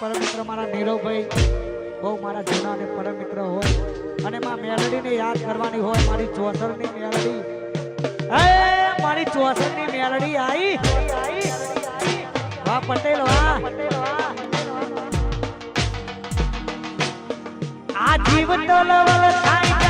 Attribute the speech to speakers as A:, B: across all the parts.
A: પરમિત્ર મારા નીરવભાઈ, બહુ મારા જૂના અને પરમ અને માં મેલડીને યાદ કરવાની હોય, મારી ચોસરની મેલડી. મારી ચોસરની મેલડી આવી પટેલવા આ જીવ તો લવલ થાય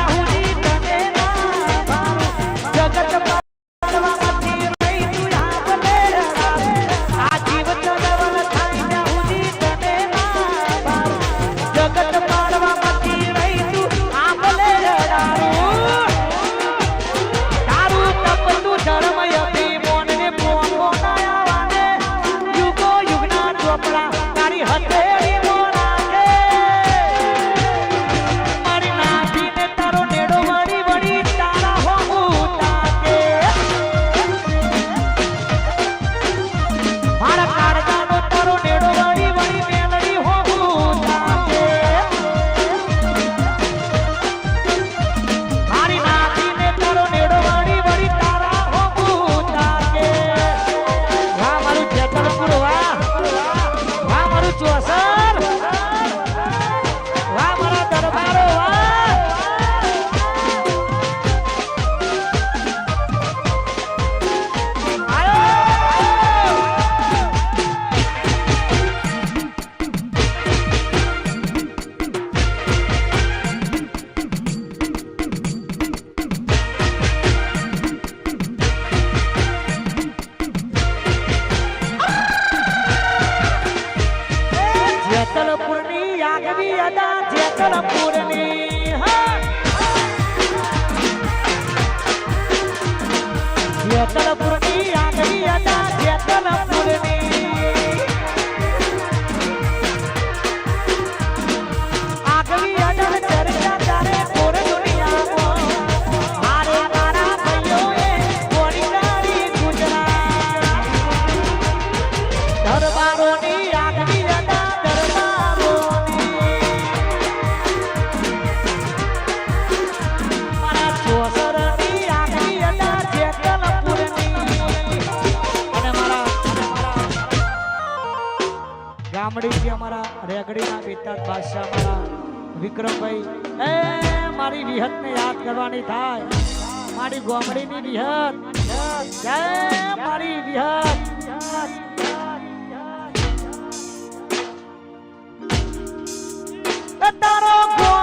A: કામડીજી અમારા રેગડીના વિતાત બાદશાહ વિક્રમભાઈ. એ, મારી વિહતને યાદ કરવાની થાય. મારી ગોમડીની વિહત. જય મારી વિહત. તારો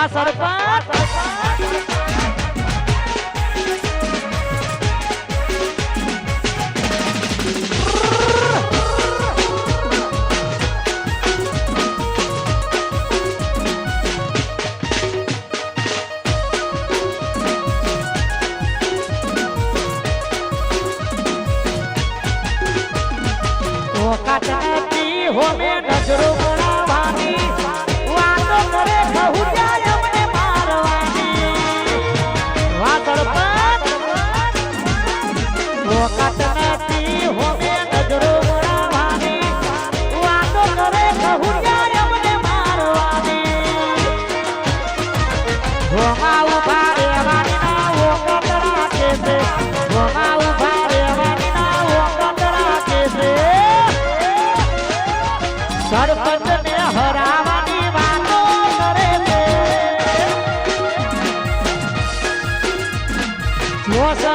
A: Ó, oh,